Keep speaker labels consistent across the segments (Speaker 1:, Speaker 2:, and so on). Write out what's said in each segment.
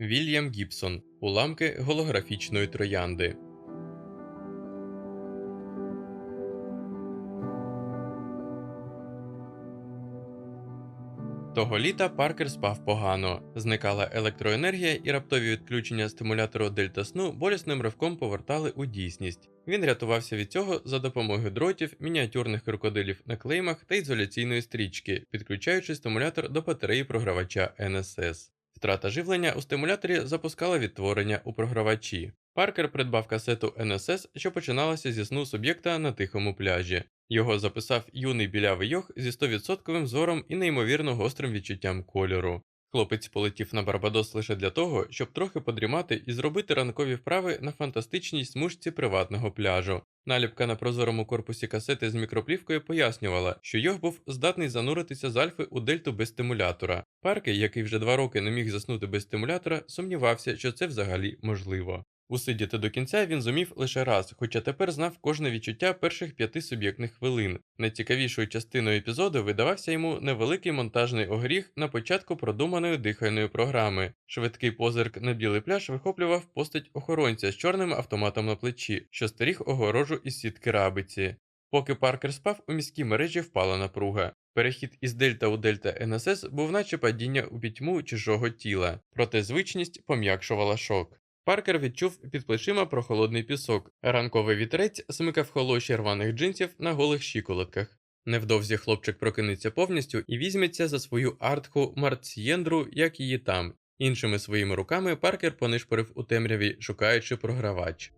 Speaker 1: Вільям Гібсон. Уламки голографічної троянди. Того літа Паркер спав погано, зникала електроенергія і раптові відключення стимулятору дельта сну болісним ривком повертали у дійсність. Він рятувався від цього за допомогою дротів, мініатюрних крокодилів на клеймах та ізоляційної стрічки, підключаючи стимулятор до батареї програвача NSS. Втрата живлення у стимуляторі запускала відтворення у програвачі. Паркер придбав касету NSS, що починалася зі сну суб'єкта на тихому пляжі. Його записав юний білявий йох зі 100% зором і неймовірно гострим відчуттям кольору. Хлопець полетів на Барбадос лише для того, щоб трохи подрімати і зробити ранкові вправи на фантастичній смужці приватного пляжу. Наліпка на прозорому корпусі касети з мікроплівкою пояснювала, що його був здатний зануритися з альфи у дельту без стимулятора. Парки, який вже два роки не міг заснути без стимулятора, сумнівався, що це взагалі можливо. Усидіти до кінця він зумів лише раз, хоча тепер знав кожне відчуття перших п'яти суб'єктних хвилин. Найцікавішою частиною епізоду видавався йому невеликий монтажний огріх на початку продуманої дихальної програми. Швидкий позирк на білий пляж вихоплював постать охоронця з чорним автоматом на плечі, що стеріг огорожу із сітки рабиці. Поки Паркер спав, у міській мережі впала напруга. Перехід із дельта у дельта НСС був наче падіння у пітьму чужого тіла, проте звичність пом'якшувала шок. Паркер відчув під плечима прохолодний пісок. Ранковий вітерець смикав холоші рваних джинсів на голих щиколотках. Невдовзі хлопчик прокинеться повністю і візьметься за свою артху Марцієндру, як її там. Іншими своїми руками Паркер понишпорив у темряві, шукаючи програвач.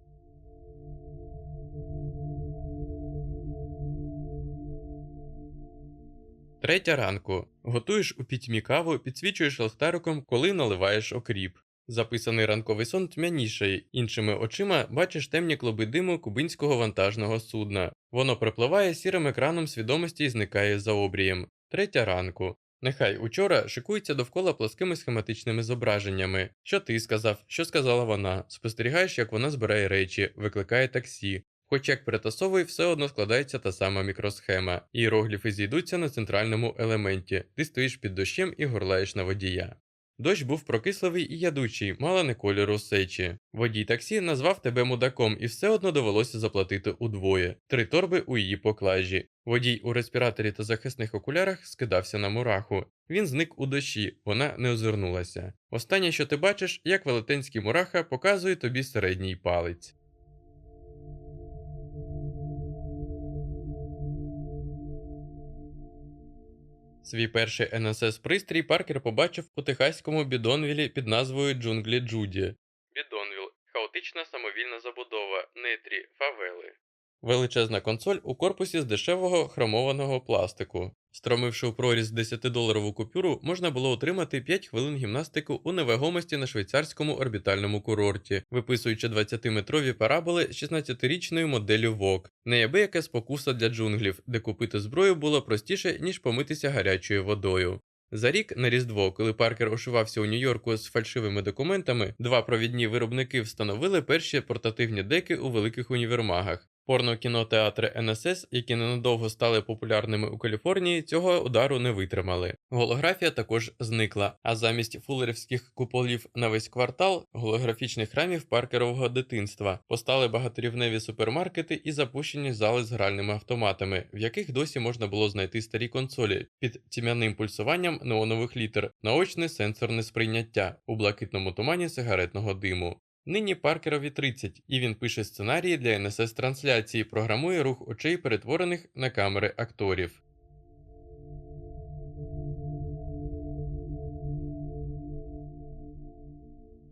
Speaker 1: Третя ранку. Готуєш у пітьмі каву, підсвічуєш лахтариком, коли наливаєш окріп. Записаний ранковий сон тьмянішає, іншими очима бачиш темні клуби диму кубинського вантажного судна. Воно пропливає сірим екраном свідомості і зникає за обрієм. Третя ранку. Нехай учора шикується довкола плоскими схематичними зображеннями. Що ти сказав, що сказала вона? Спостерігаєш, як вона збирає речі, викликає таксі. Хоч як перетасовуй, все одно складається та сама мікросхема. Іерогліфи зійдуться на центральному елементі. Ти стоїш під дощем і горлаєш на водія. Дощ був прокисливий і ядучий, мало не кольору сечі. Водій таксі назвав тебе мудаком, і все одно довелося заплатити удвоє три торби у її поклажі. Водій у респіраторі та захисних окулярах скидався на мураху. Він зник у дощі, вона не озирнулася. Останнє, що ти бачиш, як велетенський мураха показує тобі середній палець. Свій перший НСС пристрій Паркер побачив у техаському бідонвілі під назвою Джунглі Джуді. Бідонвіл хаотична самовільна забудова, нетрі, фавели. Величезна консоль у корпусі з дешевого хромованого пластику. Стромивши у проріз 10-доларову купюру, можна було отримати 5 хвилин гімнастику у невагомості на швейцарському орбітальному курорті, виписуючи 20-метрові параболи з 16-річною моделлю VOG. Неябияка спокуса для джунглів, де купити зброю було простіше, ніж помитися гарячою водою. За рік на Різдво, коли Паркер ошивався у Нью-Йорку з фальшивими документами, два провідні виробники встановили перші портативні деки у великих універмагах. Порно-кінотеатри НСС, які ненадовго стали популярними у Каліфорнії, цього удару не витримали. Голографія також зникла, а замість фулерівських куполів на весь квартал голографічних храмів паркерового дитинства постали багаторівневі супермаркети і запущені зали з гральними автоматами, в яких досі можна було знайти старі консолі під тім'яним пульсуванням неонових літер, наочне сенсорне сприйняття у блакитному тумані сигаретного диму. Нині Паркерові 30, і він пише сценарії для НСС трансляції, програмує рух очей, перетворених на камери акторів.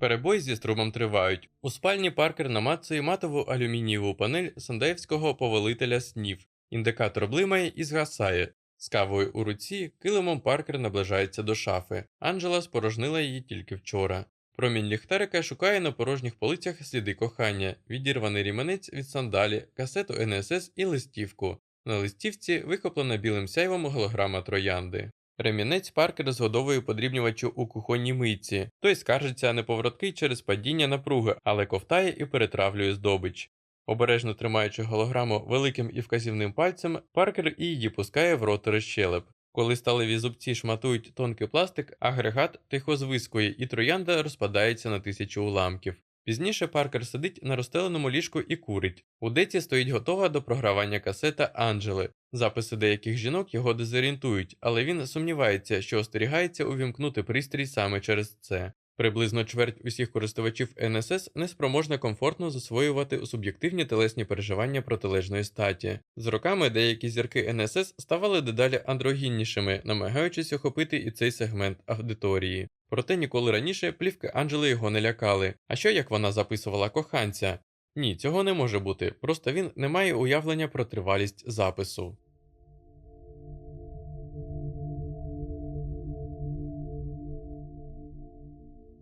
Speaker 1: Перебої зі струмом тривають. У спальні Паркер намацує матову алюмінієву панель сандаєвського повелителя снів. Індикатор блимає і згасає. З кавою у руці килимом Паркер наближається до шафи. Анджела спорожнила її тільки вчора. Промінь ліхтарика шукає на порожніх полицях сліди кохання, відірваний ріменець від сандалі, касету НСС і листівку. На листівці вихоплена білим сяйвом голограма троянди. Ремінець Паркер згодовує подрібнювачу у кухонній мийці. Той скаржиться неповороткий через падіння напруги, але ковтає і перетравлює здобич. Обережно тримаючи голограму великим і вказівним пальцем, Паркер і її пускає в рот щелеп. Коли сталеві зубці шматують тонкий пластик, агрегат тихо звискує і троянда розпадається на тисячу уламків. Пізніше Паркер сидить на розстеленому ліжку і курить. У деці стоїть готова до програвання касета Анджели. Записи деяких жінок його дезорієнтують, але він сумнівається, що остерігається увімкнути пристрій саме через це. Приблизно чверть усіх користувачів НСС неспроможна комфортно засвоювати суб'єктивні телесні переживання протилежної статі. З роками деякі зірки НСС ставали дедалі андрогіннішими, намагаючись охопити і цей сегмент аудиторії. Проте ніколи раніше плівки Анджели його не лякали. А що як вона записувала коханця? Ні, цього не може бути, просто він не має уявлення про тривалість запису.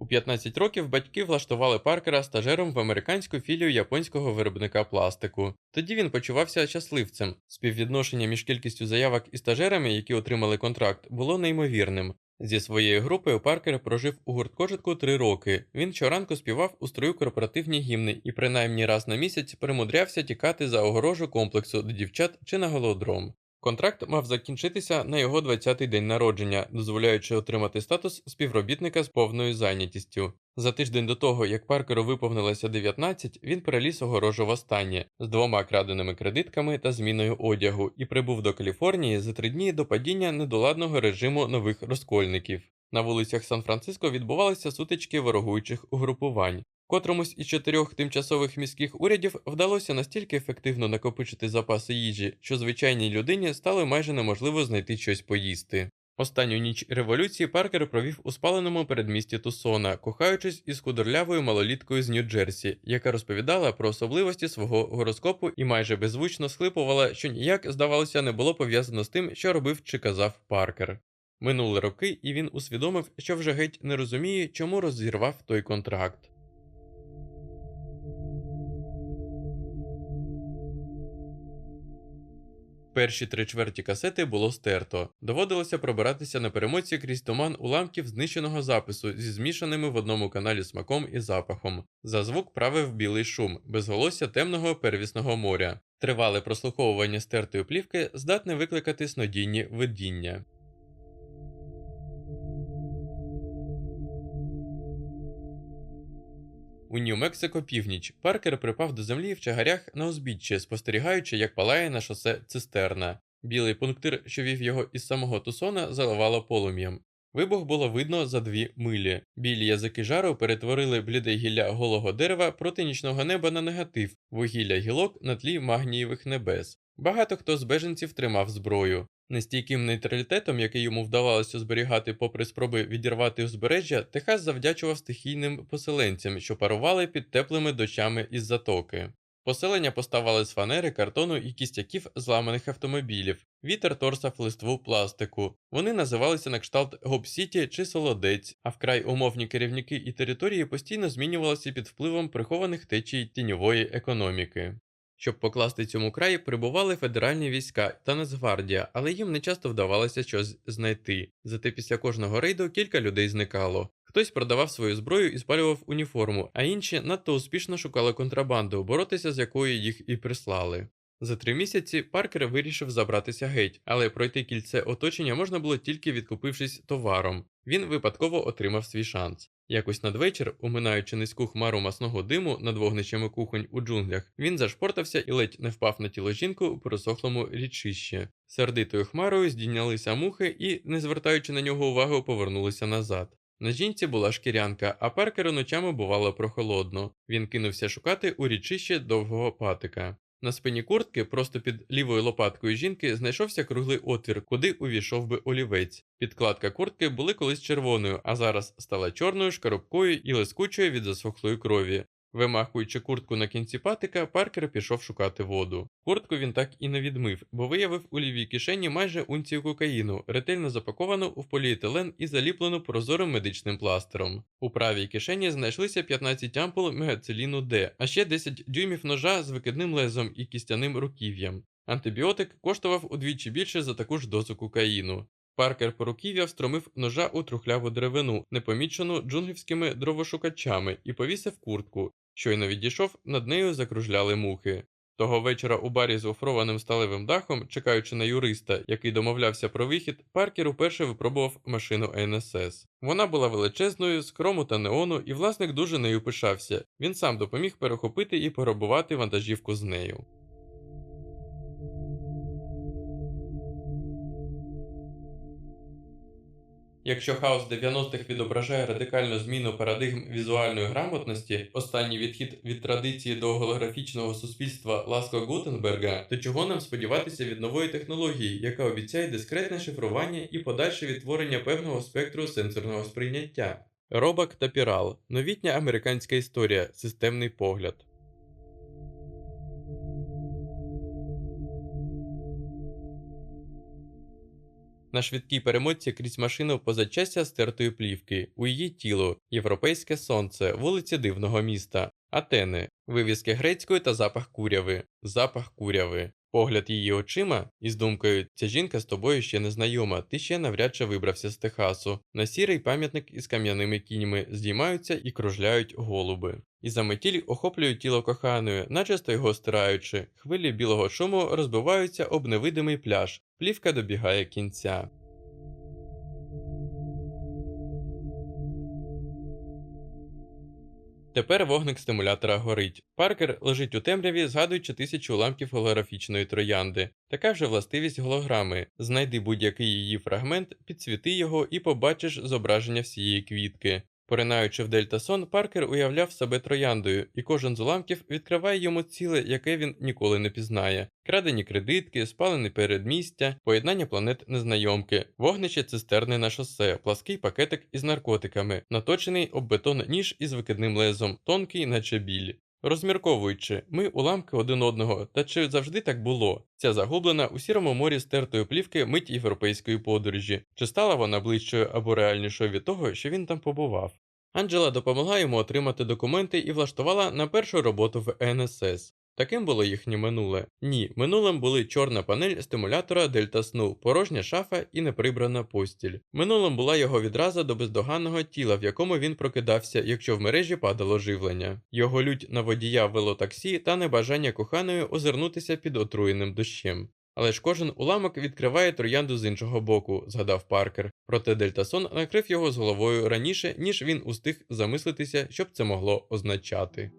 Speaker 1: У 15 років батьки влаштували Паркера стажером в американську філію японського виробника пластику. Тоді він почувався щасливцем. Співвідношення між кількістю заявок і стажерами, які отримали контракт, було неймовірним. Зі своєю групою Паркер прожив у гурткожитку три роки. Він щоранку співав у строю корпоративні гімни і принаймні раз на місяць примудрявся тікати за огорожу комплексу до дівчат чи на голодром. Контракт мав закінчитися на його 20-й день народження, дозволяючи отримати статус співробітника з повною зайнятістю. За тиждень до того, як Паркеру виповнилося 19, він переліз огорожу востаннє з двома краденими кредитками та зміною одягу і прибув до Каліфорнії за три дні до падіння недоладного режиму нових розкольників. На вулицях Сан-Франциско відбувалися сутички ворогуючих угрупувань. Котромусь із чотирьох тимчасових міських урядів вдалося настільки ефективно накопичити запаси їжі, що звичайній людині стало майже неможливо знайти щось поїсти. Останню ніч революції Паркер провів у спаленому передмісті Тусона, кохаючись із худорлявою малоліткою з Нью-Джерсі, яка розповідала про особливості свого гороскопу і майже беззвучно схлипувала, що ніяк, здавалося, не було пов'язано з тим, що робив чи казав Паркер. Минули роки, і він усвідомив, що вже геть не розуміє, чому розірвав той контракт. Перші три чверті касети було стерто. Доводилося пробиратися на перемоці крізь туман уламків знищеного запису зі змішаними в одному каналі смаком і запахом. За звук правив білий шум, безголосся темного первісного моря. Тривале прослуховування стертої плівки здатне викликати снодійні видіння. У Нью-Мексико північ Паркер припав до землі в чагарях на узбіччі, спостерігаючи, як палає на шосе цистерна. Білий пунктир, що вів його із самого Тусона, заливало полум'ям. Вибух було видно за дві милі. Білі язики жару перетворили бліде гілля голого дерева проти нічного неба на негатив, вугілля гілок на тлі магнієвих небес. Багато хто з беженців тримав зброю. Нестійким нейтралітетом, який йому вдавалося зберігати попри спроби відірвати узбережжя, Техас завдячував стихійним поселенцям, що парували під теплими дощами із затоки. Поселення поставали з фанери, картону і кістяків зламаних автомобілів. Вітер торсав листву пластику. Вони називалися на кшталт Гоп-Сіті чи Солодець, а вкрай умовні керівники і території постійно змінювалися під впливом прихованих течій тіньової економіки. Щоб покласти цьому край, прибували федеральні війська та Нацгвардія, але їм не часто вдавалося щось знайти. Зате після кожного рейду кілька людей зникало. Хтось продавав свою зброю і спалював уніформу, а інші надто успішно шукали контрабанду, боротися з якою їх і прислали. За три місяці Паркер вирішив забратися геть, але пройти кільце оточення можна було тільки відкупившись товаром. Він випадково отримав свій шанс. Якось надвечір, уминаючи низьку хмару масного диму над вогнищами кухонь у джунглях, він зашпортався і ледь не впав на тіло жінку у просохлому річищі. Сердитою хмарою здійнялися мухи і, не звертаючи на нього увагу, повернулися назад. На жінці була шкірянка, а Паркеру ночами бувало прохолодно. Він кинувся шукати у річище довгого патика. На спині куртки, просто під лівою лопаткою жінки, знайшовся круглий отвір, куди увійшов би олівець. Підкладка куртки були колись червоною, а зараз стала чорною, шкарубкою і лискучою від засохлої крові. Вимахуючи куртку на кінці патика, Паркер пішов шукати воду. Куртку він так і не відмив, бо виявив у лівій кишені майже унцію кокаїну, ретельно запаковану в поліетилен і заліплену прозорим медичним пластером. У правій кишені знайшлися 15 ампул мегацеліну Д, а ще 10 дюймів ножа з викидним лезом і кістяним руків'ям. Антибіотик коштував удвічі більше за таку ж дозу кокаїну. Паркер по руків'я встромив ножа у трухляву деревину, непомічену джунглівськими дровошукачами, і повісив куртку. Щойно відійшов, над нею закружляли мухи. Того вечора у барі з офрованим сталевим дахом, чекаючи на юриста, який домовлявся про вихід, Паркер уперше випробував машину НСС. Вона була величезною, з крому та неону, і власник дуже нею пишався. Він сам допоміг перехопити і пограбувати вантажівку з нею. Якщо хаос 90-х відображає радикальну зміну парадигм візуальної грамотності, останній відхід від традиції до голографічного суспільства Ласко Гутенберга, то чого нам сподіватися від нової технології, яка обіцяє дискретне шифрування і подальше відтворення певного спектру сенсорного сприйняття? Робак та Пірал новітня американська історія, системний погляд. На швидкій перемотці крізь машину позачастя стертої плівки, у її тіло, європейське сонце, вулиці дивного міста, Атени, вивіски грецької та запах куряви, запах куряви. Погляд її очима із думкою ця жінка з тобою ще не знайома, ти ще навряд чи вибрався з Техасу. На сірий пам'ятник із кам'яними кіньми здіймаються і кружляють голуби. І заметіль охоплюють тіло коханої, начисто його стираючи. Хвилі білого шуму розбиваються об невидимий пляж. Плівка добігає кінця. Тепер вогник стимулятора горить. Паркер лежить у темряві, згадуючи тисячу уламків голографічної троянди. Така вже властивість голограми. Знайди будь-який її фрагмент, підсвіти його і побачиш зображення всієї квітки. Поринаючи в дельтасон, Паркер уявляв себе трояндою, і кожен з уламків відкриває йому ціле, яке він ніколи не пізнає: крадені кредитки, спалене передмістя, поєднання планет незнайомки, вогнище цистерни на шосе, плаский пакетик із наркотиками, наточений об бетон ніж із викидним лезом, тонкий, наче біль. Розмірковуючи, ми уламки один одного, та чи завжди так було? Ця загублена у сірому морі стертої плівки мить європейської подорожі, чи стала вона ближчою або реальнішою від того, що він там побував? Анджела допомогла йому отримати документи і влаштувала на першу роботу в НСС. Таким було їхнє минуле. Ні, минулим були чорна панель стимулятора дельта сну, порожня шафа і неприбрана постіль. Минулим була його відраза до бездоганного тіла, в якому він прокидався, якщо в мережі падало живлення, його лють на водія велотаксі та небажання коханої озирнутися під отруєним дощем. Але ж кожен уламок відкриває троянду з іншого боку, згадав Паркер. Проте Дельтасон накрив його з головою раніше, ніж він устиг замислитися, що б це могло означати.